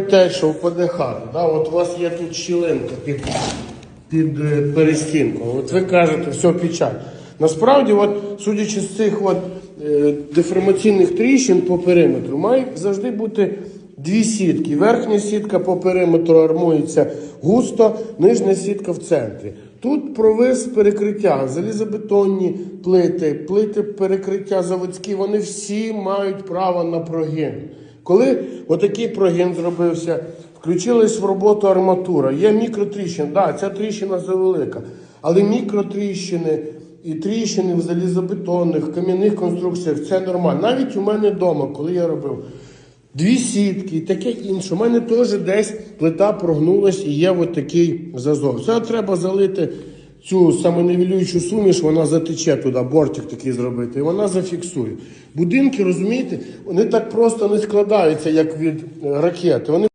те, що впаде хата. Да? От у вас є тут щілинка під, під е, перестінком. От ви кажете, все печаль. Насправді, от, судячи з цих от, е, деформаційних тріщин по периметру, має завжди бути дві сітки. Верхня сітка по периметру армується густо, нижня сітка в центрі. Тут провис перекриття, залізобетонні плити, плити перекриття заводські, вони всі мають право на прогін. Коли отакий прогін зробився, включилась в роботу арматура, є мікротріщина, да, ця тріщина завелика, але мікротріщини і тріщини в залізобетонних, кам'яних конструкціях це нормально. Навіть у мене вдома, коли я робив дві сітки і таке інше, у мене теж десь плита прогнулась і є от такий зазор. Це треба залити цю самоневілюючу суміш, вона затече туди, бортик такий зробити, і вона зафіксує. Будинки, розумієте, вони так просто не складаються, як від е, ракети. Вони